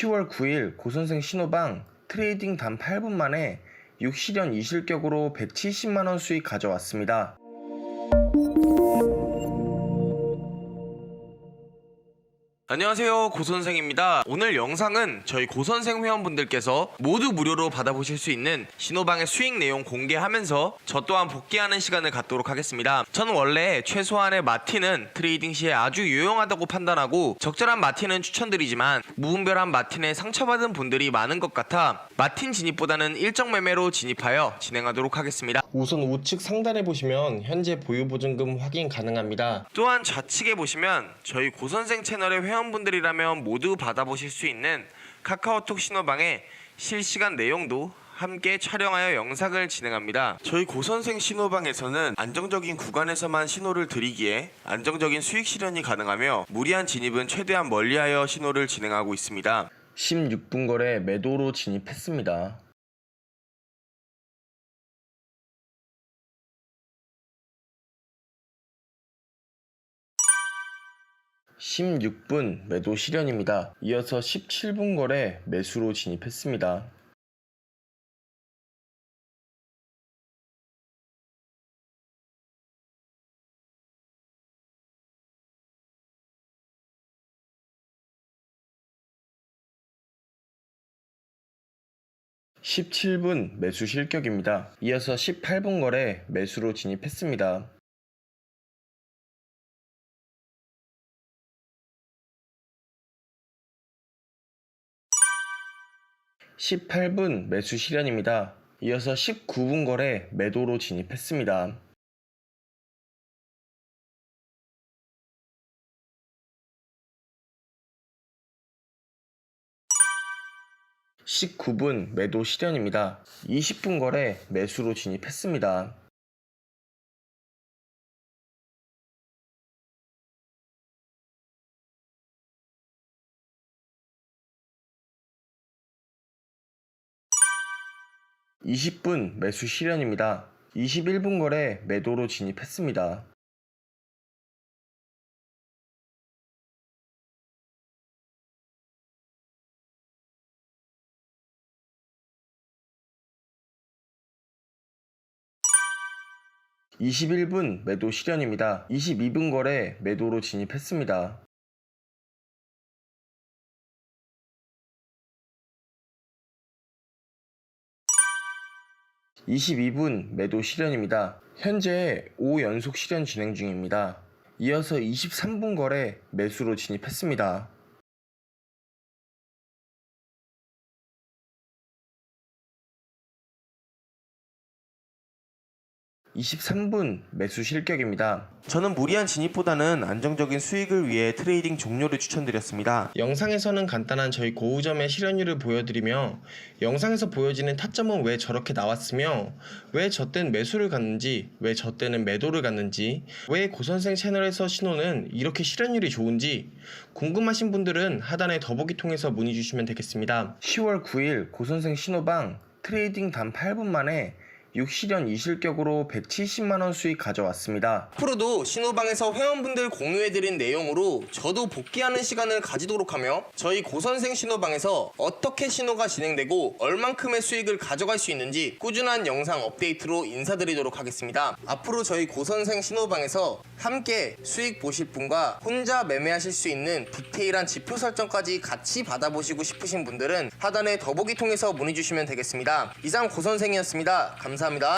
10월 9일 고선생 신호방 트레이딩 단 8분 만에 6실현 2실격으로 170만원 수익 가져왔습니다. 안녕하세요 고선생입니다. 오늘 영상은 저희 고선생 회원분들께서 모두 무료로 받아보실 수 있는 신호방의 수익 내용 공개하면서 저 또한 복귀하는 시간을 갖도록 하겠습니다. 저는 원래 최소한의 마틴은 트레이딩 시에 아주 유용하다고 판단하고 적절한 마틴은 추천드리지만 무분별한 마틴에 상처받은 분들이 많은 것 같아 마틴 진입보다는 일정 매매로 진입하여 진행하도록 하겠습니다. 우선 우측 상단에 보시면 현재 보유 보증금 확인 가능합니다. 또한 좌측에 보시면 저희 고선생 채널의 회원 분들이라면 모두 받아보실 수 있는 카카오톡 신호방의 실시간 내용도 함께 촬영하여 영상을 진행합니다. 저희 고선생 신호방에서는 안정적인 구간에서만 신호를 드리기에 안정적인 수익 실현이 가능하며 무리한 진입은 최대한 멀리하여 신호를 진행하고 있습니다. 16분 거래 매도로 진입했습니다. 16분 매도 실현입니다. 이어서 17분 거래 매수로 진입했습니다. 17분 매수 실격입니다. 이어서 18분 거래 매수로 진입했습니다. 18분 매수 실현입니다. 이어서 19분 거래 매도로 진입했습니다. 19분 매도 실현입니다. 20분 거래 매수로 진입했습니다. 20분 매수 실현입니다. 21분 거래 매도로 진입했습니다. 21분 매도 실현입니다. 22분 거래 매도로 진입했습니다. 22분 매도 실현입니다. 현재 5연속 실현 진행 중입니다. 이어서 23분 거래 매수로 진입했습니다. 23분 매수 실격입니다. 저는 무리한 진입보다는 안정적인 수익을 위해 트레이딩 종료를 추천드렸습니다. 영상에서는 간단한 저희 고우점의 실현율을 보여드리며 영상에서 보여지는 타점은 왜 저렇게 나왔으며 왜저땐 매수를 갔는지 왜 저 때는 매도를 갔는지 왜 고선생 채널에서 신호는 이렇게 실현율이 좋은지 궁금하신 분들은 하단의 더보기 통해서 문의 주시면 되겠습니다. 10월 9일 고선생 신호방 트레이딩 단 8분 만에 6실현 2실격으로 170만원 수익 가져왔습니다. 앞으로도 신호방에서 회원분들 공유해드린 내용으로 저도 복귀하는 시간을 가지도록 하며 저희 고선생 신호방에서 어떻게 신호가 진행되고 얼만큼의 수익을 가져갈 수 있는지 꾸준한 영상 업데이트로 인사드리도록 하겠습니다. 앞으로 저희 고선생 신호방에서 함께 수익 보실 분과 혼자 매매하실 수 있는 디테일한 지표 설정까지 같이 받아보시고 싶으신 분들은 하단의 더보기 통해서 문의 주시면 되겠습니다. 이상 고선생이었습니다. 감사합니다.